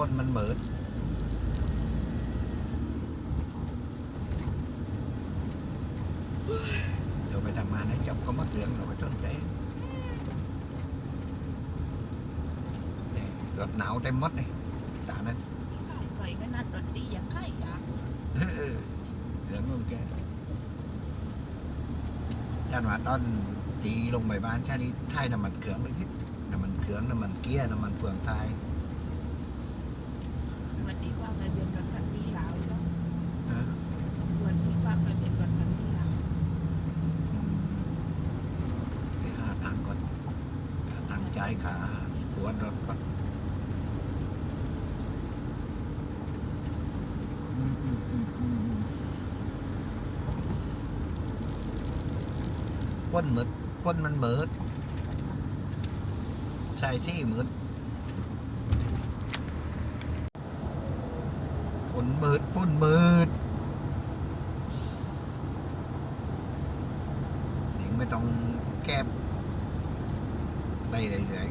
พ่นมันเหมิดเดี๋ยวไปทำงานให้จบก็หมัดเรื่องเราไปสนใจนี่รถหนาวเต็มหมดเลยตานั้นไก่ไก่ก็นัดรถดีอย่างไข่อยากเออเรื่องนู้นแกท่านว่าตอนตีลงไปบ้านชาติไทยน้ำมันเครื่องเลยคิดน้ำมันเครื่องน้ำมันเกียร์น้ำมันเปลืองไทย วันดีกว่าเคยเป็นรถคันดีแล้วใช่นะวันดีกว่าเคยเป็นรถคันดีแล้วอืมไปหาตังค์ก่อนหาตังค์จ่ายขาปวดรถก่อนอืมอืมอืมอืมอืมพ่นหมืดพ่นมันเหมืดใช่ที่เหมืดพ่นห มืดพ่นมืดถึงไม่ต้องแก้ได้เลยเลย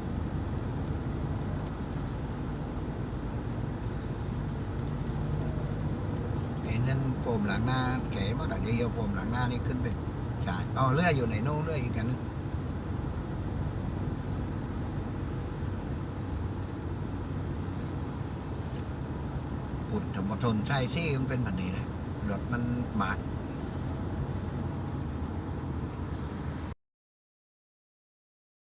ไอ้นั่นโฟมหลังหน้าแขมาแต่เดียวโฟมหลังหน้านี่ขึ้นเป็นฉาดอ๋อเลื่อยอยู่ไหนโน้เลื่อยอีกกันนึง ปุดธรรมทนใช่ซี่มันเป็นแบบนี้นะรถมันหมาด